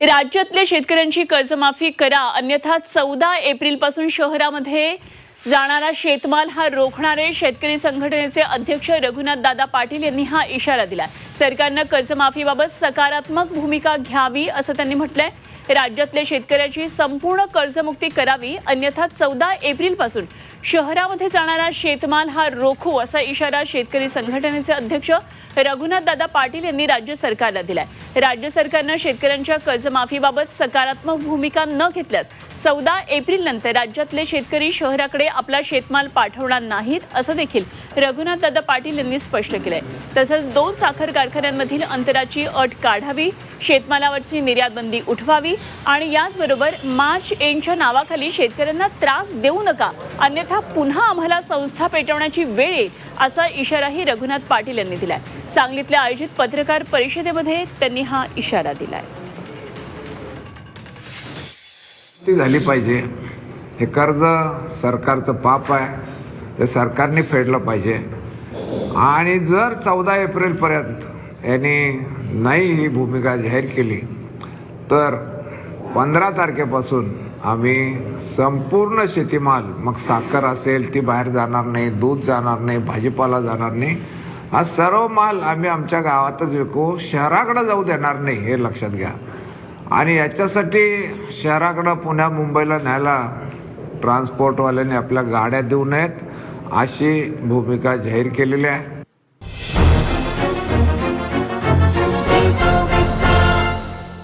राज्यातल्या शेतकऱ्यांची कर्जमाफी करा. अन्यथा चौदा एप्रिलपासून शहरामध्ये जाणारा शेतमाल हा रोखणारे शेतकरी संघटनेचे अध्यक्ष रघुनाथ दादा पाटील यांनी हा इशारा दिला सरकारनं कर्जमाफीबाबत सकारात्मक भूमिका घ्यावी असं त्यांनी म्हटलंय. राज्यातल्या शेतकऱ्याची संपूर्ण कर्जमुक्ती करावी अन्यथा चौदा एप्रिलपासून शहरामध्ये जाणारा शेतमाल हा रोखू असा इशारा शेतकरी संघटनेचे अध्यक्ष रघुनाथ दादा पाटील यांनी राज्य सरकारला दिलाय. राज्य सरकारनं शेतकऱ्यांच्या कर्जमाफीबाबत सकारात्मक भूमिका न घेतल्यास चौदा एप्रिल नंतर राज्यातले शेतकरी शहराकडे आपला शेतमाल पाठवणार नाहीत असं देखील रघुनाथदादा पाटील यांनी स्पष्ट केलंय. तसंच दोन साखर कारखान्यांमधील अंतराची अट काढावी शेतमालावरची निर्यात बंदी उठवावी आणि याचबरोबर मार्च एंडच्या नावाखाली शेतकऱ्यांना त्रास देऊ नका अन्यथा पुन्हा आम्हाला संस्था पेटवण्याची वेळ येईल असा इशाराही रघुनाथ पाटील यांनी दिलाय. सांगलीतल्या आयोजित पत्रकार परिषदेमध्ये त्यांनी हा इशारा दिलाय. ती झाली पाहिजे. हे कर्ज सरकारचं पाप आहे. हे सरकारने फेडलं पाहिजे. आणि जर चौदा एप्रिलपर्यंत यांनी नाही ही भूमिका जाहीर केली तर पंधरा तारखेपासून आम्ही संपूर्ण शेतीमाल मग साखर असेल ती बाहेर जाणार नाही दूध जाणार नाही भाजीपाला जाणार नाही. हा सर्व माल आम्ही आमच्या गावातच विकू शहराकडे जाऊ देणार नाही हे लक्षात घ्या. आणि याच्यासाठी शहराकडं पुण्या मुंबईला न्यायला ट्रान्सपोर्टवाल्यांनी आपल्या गाड्या देऊ नयेत अशी भूमिका जाहीर केलेली आहे.